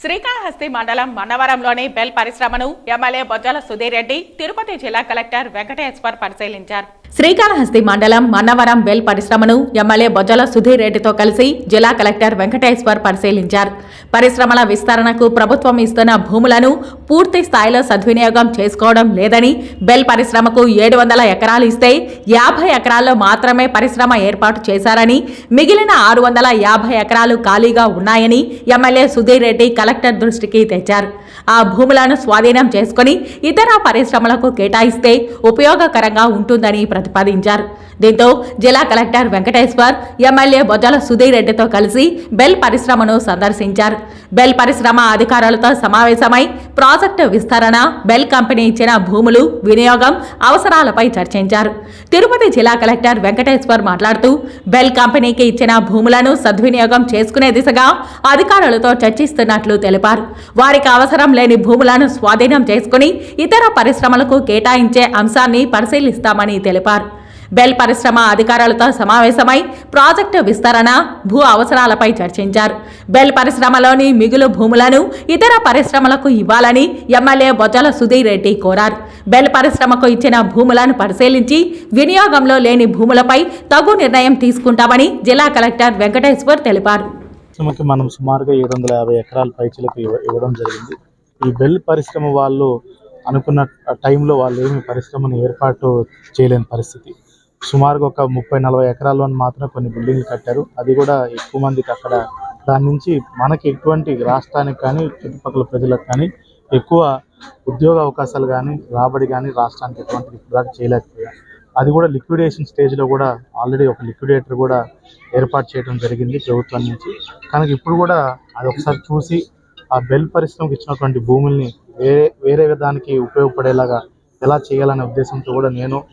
శ్రీకాళహస్తి మండలం మన్నవరంలోని బెల్ పరిశ్రమను ఎమ్మెల్యే బొజ్జల సుధీర్ రెడ్డి తిరుపతి జిల్లా కలెక్టర్ వెంకటేశ్వర్ పరిశీలించారు. శ్రీకాళహస్తి మండలం మన్నవరం బెల్ పరిశ్రమను ఎమ్మెల్యే బొజ్జల సుధీర్ రెడ్డితో కలిసి జిల్లా కలెక్టర్ వెంకటేశ్వర్ పరిశీలించారు. పరిశ్రమల విస్తరణకు ప్రభుత్వం ఇస్తున్న భూములను పూర్తి స్థాయిలో సద్వినియోగం చేసుకోవడం లేదని బెల్ పరిశ్రమకు ఏడు వందల ఎకరాలు ఇస్తే యాభై ఎకరాల్లో మాత్రమే పరిశ్రమ ఏర్పాటు చేశారని మిగిలిన ఆరు వందల యాభై ఎకరాలు ఖాళీగా ఉన్నాయని ఎమ్మెల్యే సుధీర్ రెడ్డి కలెక్టర్ దృష్టికి తెచ్చారు. ఆ భూములను స్వాధీనం చేసుకుని ఇతర పరిశ్రమలకు కేటాయిస్తే ఉపయోగకరంగా ఉంటుందని ప్రతిపాదించారు. దీంతో జిల్లా కలెక్టర్ వెంకటేశ్వర్ ఎమ్మెల్యే బొజ్జల సుధీర్ రెడ్డితో కలిసి బెల్ పరిశ్రమను సందర్శించారు. బెల్ పరిశ్రమ అధికారులతో సమావేశమై ప్రాజెక్టు విస్తరణ బెల్ కంపెనీ ఇచ్చిన భూములు వినియోగం అవసరాలపై చర్చించారు. తిరుపతి జిల్లా కలెక్టర్ వెంకటేశ్వర్ మాట్లాడుతూ బెల్ కంపెనీకి ఇచ్చిన భూములను సద్వినియోగం చేసుకునే దిశగా అధికారులతో చర్చిస్తున్నట్లు తెలిపారు. వారికి అవసరం లేని భూములను స్వాధీనం చేసుకుని ఇతర పరిశ్రమలకు కేటాయించే అంశాన్ని పరిశీలిస్తామని తెలిపారు. బెల్ పరిశ్రమ అధికారులతో సమావేశమై ప్రాజెక్టు విస్తరణ భూ అవసరాలపై చర్చించారు. బెల్ పరిశ్రమలోని మిగులు భూములను ఇతర పరిశ్రమలకు ఇవ్వాలని ఎమ్మెల్యే బొజ్జల సుధీర్ రెడ్డి కోరారు. బెల్ పరిశ్రమకు ఇచ్చిన భూములను పరిశీలించి వినియోగంలో లేని భూములపై తగు నిర్ణయం తీసుకుంటామని జిల్లా కలెక్టర్ వెంకటేశ్వర్ తెలిపారు. మనం సుమారుగా ఏడు వందల యాభై ఎకరాల పైచలకు ఇవ్వడం జరిగింది. ఈ బెల్ పరిశ్రమ వాళ్ళు అనుకున్న టైంలో వాళ్ళు ఏమి పరిశ్రమను ఏర్పాటు చేయలేని పరిస్థితి. సుమారుగా ఒక ముప్పై నలభై ఎకరాల్లో మాత్రం కొన్ని బిల్డింగ్లు కట్టారు. అది కూడా ఎక్కువ మందికి అక్కడ దాని నుంచి మనకి ఎటువంటి రాష్ట్రానికి కానీ చుట్టుపక్కల ప్రజలకు కానీ ఎక్కువ ఉద్యోగ అవకాశాలు కానీ రాబడి కానీ రాష్ట్రానికి ఎటువంటి ఇప్పుడు చేయలేకపోయారు అది కూడా లిక్విడేషన్ స్టేజ్లో కూడా ఆల్రెడీ ఒక లిక్విడేటర్ కూడా ఏర్పాటు చేయడం జరిగింది ప్రభుత్వం నుంచి. కనుక ఇప్పుడు కూడా అది ఒకసారి చూసి ఆ బెల్ పరిశ్రమకు ఇచ్చినటువంటి భూముల్ని వేరే వేరే విధానికి ఉపయోగపడేలాగా ఎలా చేయాలనే ఉద్దేశంతో కూడా నేను